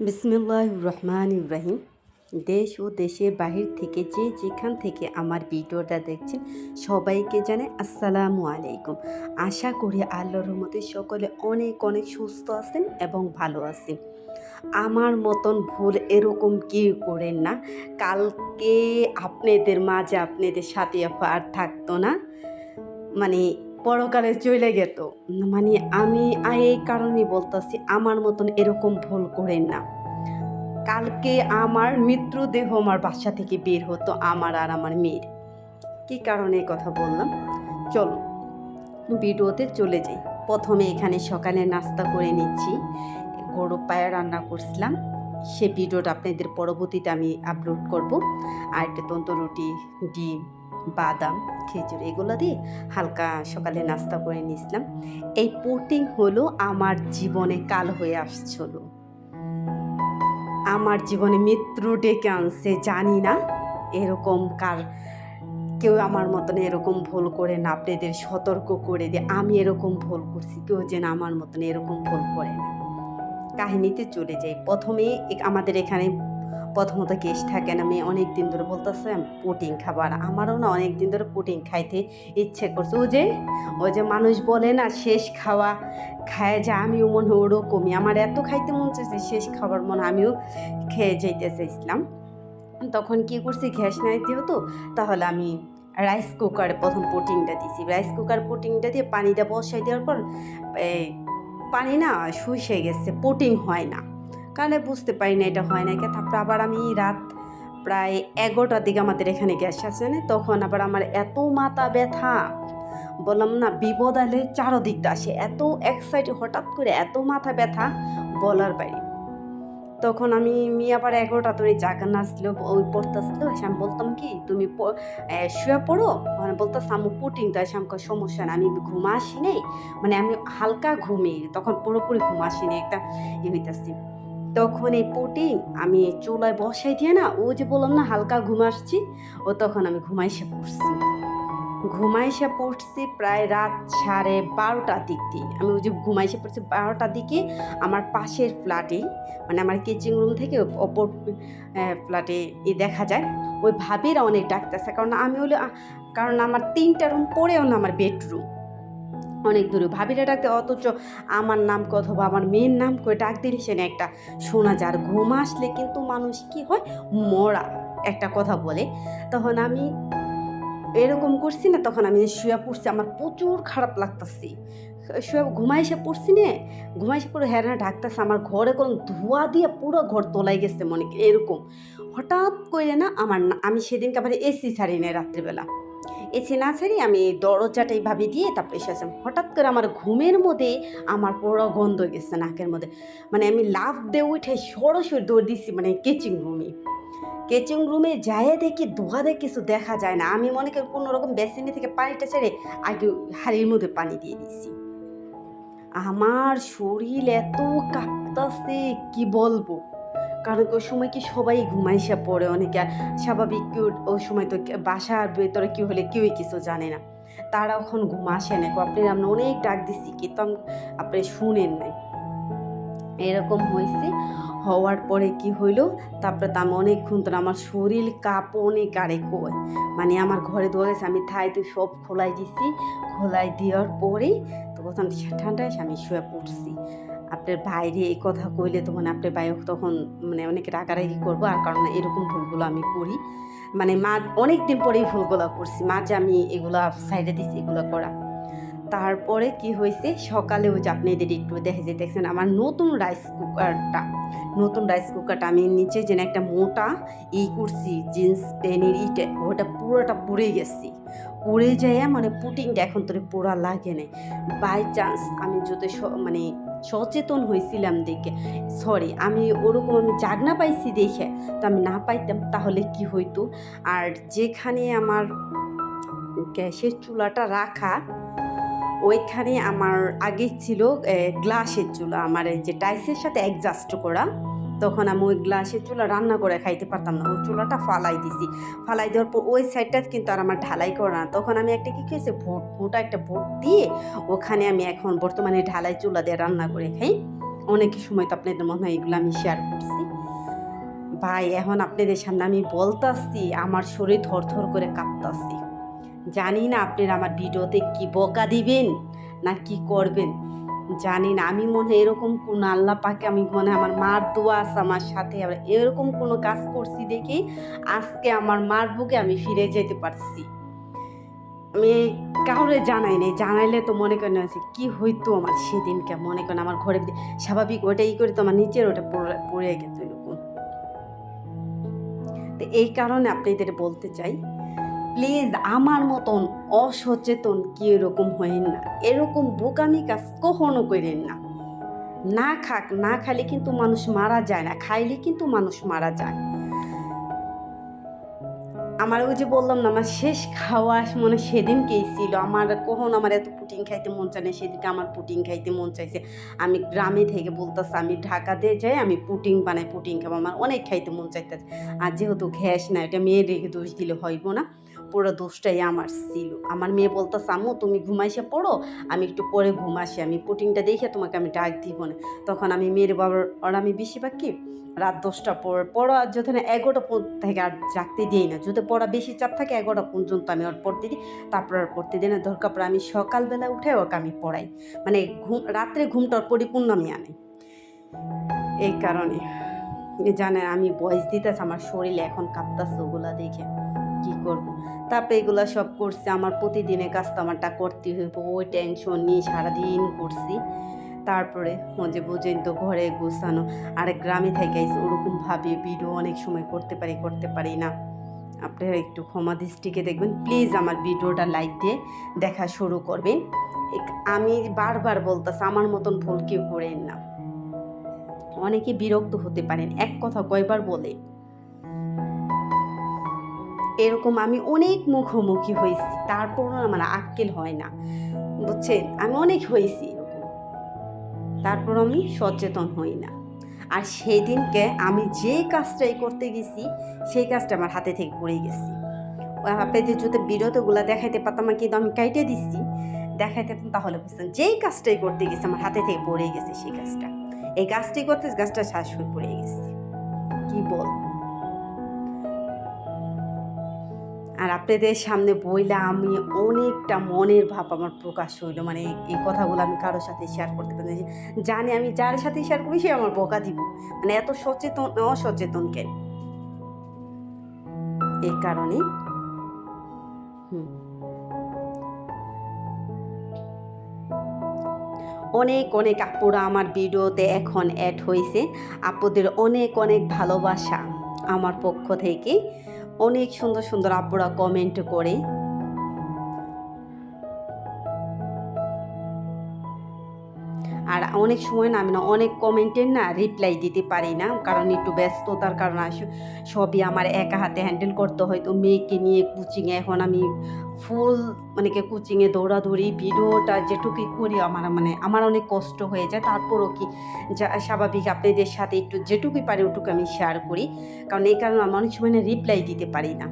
বিসমিল্লাহ রহমান ইব্রাহিম দেশ ও দেশের বাহির থেকে যে যেখান থেকে আমার ভিডিওটা দেখছেন, সবাইকে জানাই আসসালামু আলাইকুম। আশা করি আল্লাহর মতে সকলে অনেক অনেক সুস্থ আছেন এবং ভালো আছেন। আমার মতন ভুল এরকম কেউ করেন না। কালকে আপনাদের মাঝে আপনাদের সাথে আর থাকতো না। মানে পরকালে চলে গেত। মানে আমি এই কারণে বলতেছি, আমার মতন এরকম ভুল করেন না। কালকে আমার মৃত্যুদেহ আমার বাসা থেকে বের হতো, আমার আর আমার মেয়ের। কী কারণে কথা বললাম? চলো ভিডিওতে চলে যাই। প্রথমে এখানে সকালে নাস্তা করে নিচ্ছি গরু পায়ে রান্না করছিলাম। সে ভিডিওটা আপনাদের পরবর্তীতে আমি আপলোড করব। আর একটা তন্ত রুটি, ডিম বাদাম, খেজুর, এগুলো দিয়ে হালকা সকালে নাস্তা করে নিয়েছিলাম। এই পোটিং হলো আমার জীবনে কাল হয়ে আসছিল। আমার জীবনে মৃত্যু ডেকে আনছে, জানি না এরকম কার, কেউ আমার মতন এরকম ভুল করে না, আপনাদের সতর্ক করে দিয়ে আমি এরকম ভুল করছি, কেউ যেন আমার মতন এরকম ভুল করে না। কাহিনীতে চলে যাই। প্রথমে আমাদের এখানে প্রথমত কেস থাকেন, আমি অনেক দিন ধরে বলতেছে, পুটিং খাবার। আমারও না অনেক দিন ধরে পুটিং খাইতে ইচ্ছে করছে। ও যে, ওই যে মানুষ বলে না, শেষ খাওয়া খায় যে আমিও মনে হয় ওরকমই। আমার এত খাইতে মন চাইছে শেষ খাবার মনে আমিও খেয়ে যেতে চাইছিলাম। তখন কি করছি, গ্যাস নাই যেহেতু, তাহলে আমি রাইস কুকারে প্রথম পুটিংটা দিয়েছি রাইস কুকার পুটিংটা দিয়ে পানিটা বসাই দেওয়ার পর, এই পানি না শুষে গেছে, পুটিং হয় না। কারণে বুঝতে পারি না এটা হয় না তারপর আবার আমি রাত প্রায় এগারোটার দিকে আমাদের এখানে গ্যাস আছে না। তখন আবার আমার এত মাথা ব্যথা। বললাম, না, বিপদ আলে চারোদিকটা আসে। এত এক সাইডে হঠাৎ করে এত মাথা ব্যথা, বলার বাইরে তখন আমি মি আবার এগারোটা তোর জাগা নাচলো ওই পড়তেছিল। এসে আমি বলতাম, কি, তুমি শুয়ে পড়ো? মানে বলতাম আমি পুটিং তো এসে আমাকে সমস্যা না আমি ঘুম আসি নেই। মানে আমি হালকা ঘুমি। তখন পুরোপুরি ঘুম আসি নেই। একটা ইয়ে হইতেছি। তখন এই পুটি আমি চুলায় বসাই দিয়ে না ও যে বললাম না, হালকা ঘুম আসছি, ও তখন আমি ঘুমাইসে পড়ছি। ঘুমাইসে পড়ছি প্রায় রাত সাড়ে বারোটার দিক দিয়ে। আমি ওই যে ঘুমাইসে পড়ছি বারোটার দিকে আমার পাশের ফ্ল্যাটে মানে আমার কিচেন রুম থেকে অপর ফ্ল্যাটে এ দেখা যায়, ওই ভাবিরা অনেক ডাকতেছে, কারণ আমি হলো কারণ আমার তিনটা রুম পরেও না আমার বেডরুম অনেক দূরে। ভাবিরা ডাকতে, অথচ আমার নাম অথবা আমার মেয়ের নাম করে ডাক দিলে সে একটা শোনা যার ঘুম আসলে কিন্তু মানুষ কি হয়? মরা। একটা কথা বলে। তখন আমি এরকম করছি না, তখন আমি শুয়ে পড়ছি। আমার প্রচুর খারাপ লাগতেছে। শুয়ে ঘুমাইসে পড়ছি না। ঘুমাইসে পড়ে হ্যাঁ ডাকতেছে। আমার ঘরে কোন ধোয়া দিয়ে পুরো ঘর তোলাই গেছে মনে এরকম। হঠাৎ করে না, আমার আমি সেদিনকে আবার এসি ছাড়ি নাই রাত্রিবেলা। এসি না ছাড়ি আমি দরজাটা এইভাবে দিয়ে তারপরে এসেছিলাম হঠাৎ করে আমার ঘুমের মধ্যে আমার পুরো গন্ধ গেছে নাকের মধ্যে। মানে আমি লাভ দিয়ে উঠে সরাসরি দৌড় দিছি মানে কেচিং রুমে কেচিং রুমে যায় দেখি ধোয়াতে কিছু দেখা যায় না। আমি মনে করি কোনো রকম বেসিনে থেকে পানিটা ছেড়ে আগে হাড়ির মধ্যে পানি দিয়ে দিছি। আমার শরীর এত কাঁপতাছে, কি বলব? কারণ ওই সময় কি সবাই ঘুমাইসা পড়ে অনেকে স্বাভাবিক ওই সময় তো বাসার ভেতরে কি হলে কেউই কিছু জানে না। তারা এখন ঘুম আসে না। আপনি আমরা অনেক ডাক দিচ্ছি কিন্তু আপনি শুনেন নাই। এরকম হয়েছে। হওয়ার পরে কি হইল, তারপরে তো আমি অনেকক্ষণ ধরে আমার শরীর কাঁপনে কারে কয়। মানে আমার ঘরে ধোয়া গেছে, আমি থাইতে সব খোলাই দিছি। খোলাই দেওয়ার পরে তো তখন ঠান্ডা এসে আমি শুয়ে পড়ছি। আপনার বাইরে এই কথা কইলে তখন আপনার বাইরে তখন মানে অনেক রাগারাগি করব। আর কারণ এরকম ভুলগুলো আমি করি। মানে মা, অনেক দিন পরেই ভুলগুলো করছি। মাঝে আমি এগুলা সাইডে দিছি, এগুলো করা। তারপরে কি হয়েছে সকালে ওই যে আপনাদের একটু দেখে যে দেখছেন, আমার নতুন রাইস কুকারটা, নতুন রাইস কুকারটা আমি নিচে যেন একটা মোটা ই করছি জিন্স প্যানের ইটে, ওটা পুরোটা পুড়ে গেছি। পুড়ে যায় মানে পুটিংটা এখন তোরে পোড়া লাগে না বাই চান্স আমি যদি মানে সচেতন হয়েছিলাম দেখে। সরি আমি ওরকম আমি জাগনা পাইছি দেখে, তো আমি না পাইতাম, তাহলে কি হইতো? আর যেখানে আমার গ্যাসের চুলাটা রাখা, ওইখানে আমার আগে ছিল গ্লাসের চুলা, আমার এই যে টাইসের সাথে অ্যাডজাস্ট করা। তখন আমি ওই গ্লাসের চুলা রান্না করে খাইতে পারতাম না। ওই চুলাটা ফালাই দিছি। ফালাই দেওয়ার পর ওই সাইডটা কিন্তু আর আমার ঢালাই করে না। তখন আমি একটা কী খেয়েছি? ভোট, মোটা একটা ভোট দিয়ে ওখানে আমি এখন বর্তমানে ঢালাই চুলা দিয়ে রান্না করে খাই। অনেক সময় তো আপনাদের মনে হয় এগুলো আমি শেয়ার করছি। ভাই, এখন আপনাদের সামনে আমি বলতাছি, আমার শরীর থরথর করে কাঁপতাছি। জানি না আপনারা আমার ভিডিওতে কি বকা দিবেন, না কি করবেন। জানি না। আমি মনে হয় এরকম কোন আল্লাহ পাকে আমি মনে আমার মার দোয়া আছে আমার সাথে। আবার এরকম কোনো কাজ করছি দেখি আজকে আমার মার বুকে আমি ফিরে যেতে পারছি। আমি কাউরে জানাই নাই। জানাইলে তো মনে করেন আছে কি হইতো আমার সেদিনকে? মনে করেন আমার ঘরে স্বাভাবিক ওটাই করে তো আমার নিচের ওটা পড়ে গেছে এরকম। তো এই কারণে আপনি আপনাদের বলতে চাই প্লিজ আমার মতন অসচেতন কি এরকম হইন না। এরকম বোকামি কাজ কখনো করেন না। না খাক, না খাইলে কিন্তু মানুষ মারা যায় না, খাইলে কিন্তু মানুষ মারা যায়। আমার ওই যে বললাম না, আমার শেষ খাওয়া মনে সেদিনকেই ছিল? আমার কখন আমার এত পুটিং খাইতে মন চায় না, সেদিনকে আমার পুটিং খাইতে মন চাইছে। আমি গ্রামে থেকে বলতেছি, আমি ঢাকাতে যাই, আমি পুটিং বানাই পুটিং খাব, আমার অনেক খাইতে মন চাইতেছে। আর যেহেতু ঘ্যাস না এটা মেয়ের রেখে দোষ দিলে হইব না। পুরো দোষটাই আমার ছিল। আমার মেয়ে বলতেছে, আম্মু, তুমি ঘুমাইসে পড়ো, আমি একটু পরে ঘুমাসি। আমি পুটিংটা দেখে তোমাকে আমি ডাক দিব না। তখন আমি মেয়ের বাবার, আর আমি বেশিরভাগ কি, রাত দশটা পর, পড়া যদি না এগারোটা থেকে আর জাগতে দিই না। যদি পড়া বেশি চাপ থাকে, এগারোটা পর্যন্ত আমি ওর পড়তে দিই। তারপর আর পড়তে দিই না। দরকার পড়ে আমি সকালবেলা উঠে ওকে আমি পড়াই। মানে ঘুম, রাত্রে ঘুমটা ওর পরিপূর্ণ আমি আনি। এই কারণে। জানেন, আমি বয়স দিতেছে, আমার শরীর এখন কাঁপতাছে ওগুলা দেখে। তারপরে এগুলো সব করছি, আমার প্রতিদিনের কাজটা আমারটা করতে হইব, ওই টেনশন নিয়ে সারাদিন করছি। তারপরে মজে বুঝেন তো ঘরে গোছানো, আর গ্রামে থেকে ওরকমভাবে ভিডিও অনেক সময় করতে পারি করতে পারি না। আপনারা একটু ক্ষমা দৃষ্টিকে দেখবেন প্লিজ আমার ভিডিওটা লাইক দিয়ে দেখা শুরু করবেন। আমি বারবার বলতেছি, আমার মতন ভুল কেউ করেন না। অনেকে বিরক্ত হতে পারেন, এক কথা কয়বার বলে এরকম আমি অনেক মুখোমুখি হয়েছি। তারপরও আমার আক্কেল হয় না। বুঝছেন? আমি অনেক হয়েছি তারপর আমি সচেতন হই না। আর সেই দিনকে আমি যে কাজটাই করতে গেছি, সেই কাজটা আমার হাতে থেকে পড়ে গেছি। আপনাদের যদি বিরতগুলো দেখাইতে পারতাম কিন্তু আমি কাইটে দিচ্ছি দেখাইতে তাহলে বুঝতাম যেই কাজটাই করতে গেছি, আমার হাতে থেকে পড়ে গেছে সেই কাজটা। এই কাজটি করতে গাছটা শ্বাস হয়ে পড়ে গেছে। কি বল আর আপনাদের সামনে বইলে আমি অনেকটা মনের ভাব আমার প্রকাশ হইল। মানে এই- কথাগুলো আমি কারোর সাথে শেয়ার করতে পারি জানি আমি যার সাথে শেয়ার করি, সে আমার বকা দিব। মানে এত সচেতন, অসচেতন কেন? এই কারণে। অনেক অনেক আপুরা আমার ভিডিওতে এখন অ্যাড হয়েছে আপুদের অনেক অনেক ভালোবাসা আমার পক্ষ থেকে। অনেক সুন্দর সুন্দর আপুরা কমেন্ট করে। আর অনেক সময় না আমি না অনেক কমেন্টের না রিপ্লাই দিতে পারি না, কারণ একটু ব্যস্ততার কারণে সবই আমার একা হাতে হ্যান্ডেল করতে হয়। তো মেয়েকে নিয়ে কোচিংয়ে এখন আমি ফুল মানে কি কোচিংয়ে দৌড়াদৌড়ি ভিডিওটা যেটুকুই করি আমার মানে আমার অনেক কষ্ট হয়ে যায়। তারপরও কি যা স্বাভাবিক আপনাদের সাথে একটু যেটুকুই পারি ওটুকু আমি শেয়ার করি। কারণ এই কারণে আমি অনেক সময় না রিপ্লাই দিতে পারি না।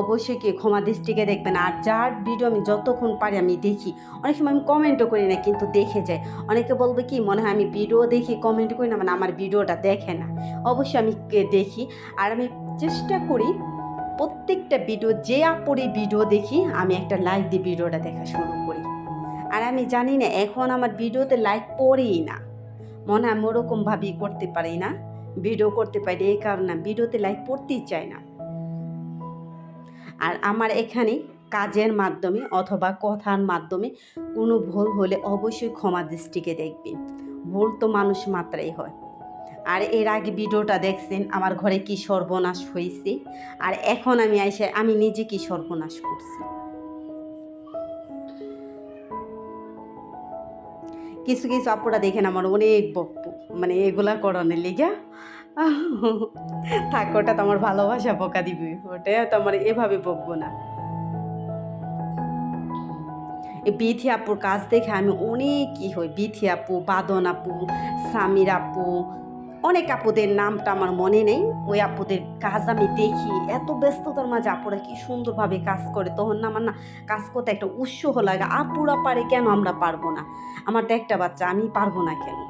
অবশ্যই কি ক্ষমা দৃষ্টিকে দেখবেন। আর যার ভিডিও আমি যতক্ষণ পারি আমি দেখি। অনেক সময় আমি কমেন্টও করি না, কিন্তু দেখে যাই অনেকে বলবে কি, মনে হয় আমি ভিডিও দেখি কমেন্ট করি না মানে আমার ভিডিওটা দেখে না। অবশ্যই আমি দেখি। আর আমি চেষ্টা করি প্রত্যেকটা ভিডিও যে আপরে ভিডিও দেখি, আমি একটা লাইক দিয়ে ভিডিওটা দেখা শুরু করি। আর আমি জানি না, এখন আমার ভিডিওতে লাইক পড়েই না। মনে হয় আমি ওরকমভাবেই করতে পারি না। ভিডিও করতে পারি এই কারণে ভিডিওতে লাইক পড়তেই চাই না। আর আমার এখানে কাজের মাধ্যমে অথবা কথার মাধ্যমে কোনো ভুল হলে অবশ্যই ক্ষমা দৃষ্টিকে দেখবেন ভুল তো মানুষ মাত্রাই হয়। আর এর আগে ভিডিওটা দেখছেন, আমার ঘরে কি সর্বনাশ হয়েছে আর এখন আমি এসে আমি নিজে কি সর্বনাশ করছি? কিছু কিছু আপুরা দেখেন আমার অনেক বক্ত মানে এগুলা করণের লিগা থাক, ওটা তো আমার ভালোবাসা বকা দিবি। ওটা তোমার এভাবে বকবো না। বিথি আপুর কাজ দেখে আমি অনেক কি হই। বিথি আপু, বাদন আপু, সামির আপু, অনেক আপুদের নামটা আমার মনে নেই। ওই আপুদের কাজ আমি দেখি। এত ব্যস্ততার মাঝে আপুরা কি সুন্দরভাবে কাজ করে। তখন না আমার না কাজ করতে একটা উৎসাহ লাগে। আপুরা পারে কেন আমরা পারব না? আমার তো একটা বাচ্চা, আমি পারব না কেন?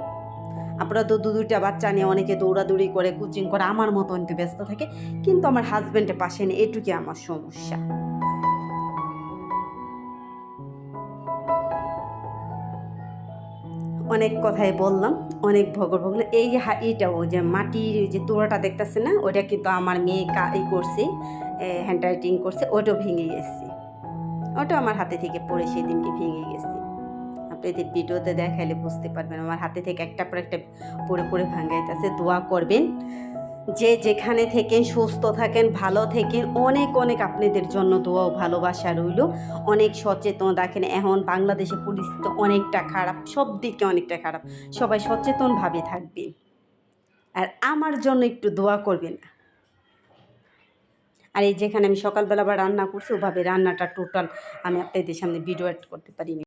আপনারা তো দু দুইটা বাচ্চা নিয়ে অনেকে দৌড়াদৌড়ি করে, কোচিং করে, আমার মতো অনেক ব্যস্ত থাকে। কিন্তু আমার হাজব্যান্ডের পাশে নেই এটুকুই আমার সমস্যা। অনেক কথাই বললাম, অনেক ভগর ভগল এই যে এইটাও যে মাটির যে তোড়াটা দেখতেছে না ওটা কিন্তু আমার মেয়ে ই করছে হ্যান্ড রাইটিং করছে ওটাও ভেঙে গেছে। ওটা আমার হাতে থেকে পড়ে সেই দিনকে ভেঙে গেছে। আপনাদের ভিডিওতে দেখাইলে বুঝতে পারবেন। আমার হাতে থেকে একটা পর একটা পড়ে পড়ে ভাঙাইতেছে দোয়া করবেন যে যেখানে থেকে সুস্থ থাকেন, ভালো থাকেন। অনেক অনেক আপনাদের জন্য দোয়া ভালোবাসা রইল। অনেক সচেতন দেখেন, এখন বাংলাদেশে পরিস্থিতি অনেকটা খারাপ, সব দিকে অনেকটা খারাপ। সবাই সচেতনভাবে থাকবে। আর আমার জন্য একটু দোয়া করবেন। আর এই যেখানে আমি সকালবেলা আবার রান্না করছি, ওভাবে রান্নাটা টোটাল আমি আপনাদের সামনে ভিডিও অ্যাড করতে পারিনি।